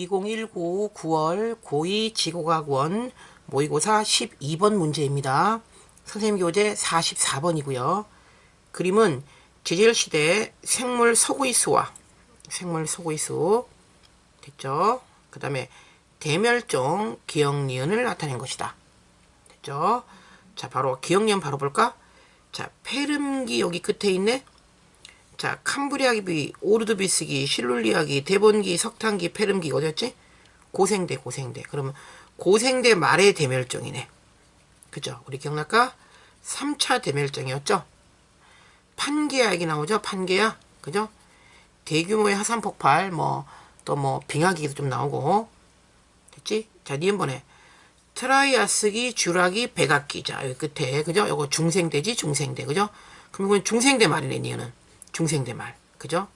2019 9월 고2 지구과학원 모의고사 12번 문제입니다. 선생님 교재 44번이고요. 그림은 제젤시대 생물 소구이수와 생물 소구이수 됐죠? 그 다음에 대멸종 기억니은을 나타낸 것이다. 됐죠? 자, 바로 기억니은 바로 볼까? 자, 페름기 여기 끝에 있네. 자, 캄브리아기, 오르드비스기, 실룰리아기, 대본기, 석탄기, 페름기 어디였지? 고생대, 고생대. 그러면 고생대 말의 대멸종이네. 그죠? 우리 기억날까? 3차 대멸종이었죠? 얘기 나오죠? 판게아. 그죠? 대규모의 화산 폭발, 뭐, 또 뭐, 빙하기도 좀 나오고. 됐지? 자, 니은 번에. 트라이아스기, 주라기, 백악기. 자, 여기 끝에. 그죠? 요거 중생대지, 중생대. 그죠? 그럼 이건 중생대 말이네, 니은은. 중생대 말. 그죠?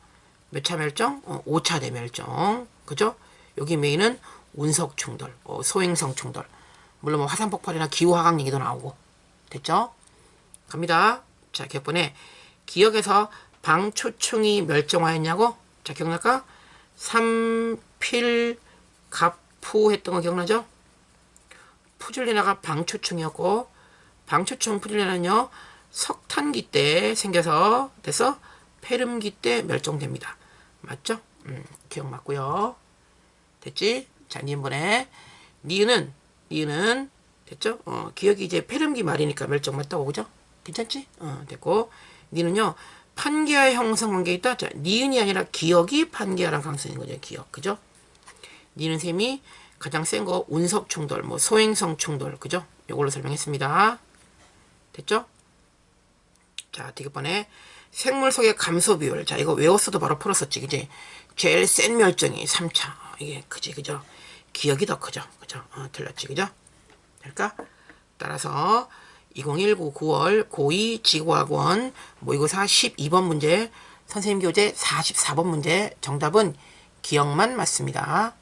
몇 차 멸종? 어, 5차 대멸종. 그죠? 여기 메인은 운석 충돌, 어, 소행성 충돌. 물론 뭐 화산 폭발이나 기후 하강 얘기도 나오고. 됐죠? 갑니다. 자, 기억번에 기억에서 방초충이 멸종하였냐고? 자, 기억날까? 삼필 갑푸 했던 거 기억나죠? 푸줄리나가 방초충이었고 방초충 푸줄리나는요 석탄기 때 생겨서 돼서 페름기 때 멸종됩니다. 맞죠? 음, 기억 맞고요. 됐지? 자, 니은번에 니은은 니은은 됐죠? 어, 기억이 이제 페름기 말이니까 멸종 맞다고 그죠? 괜찮지? 어, 됐고 니는요 판기아 형성 관계 있다. 자, 니은이 아니라 기억이 판기아랑 강성인 거죠. 기억, 그죠? 니는 셈이 가장 센 거 운석 충돌, 뭐 소행성 충돌, 그죠? 요걸로 설명했습니다. 됐죠? 자, 뒤번에 생물 속의 감소 비율. 자, 이거 외웠어도 바로 풀었었지, 그지? 제일 센 멸종이 3차. 이게 그지, 그죠? 기억이 더 크죠, 그죠? 어, 틀렸지, 그죠? 될까? 따라서 2019 9월 고2 지구학원 모의고사 12번 문제, 선생님 교재 44번 문제 정답은 기억만 맞습니다.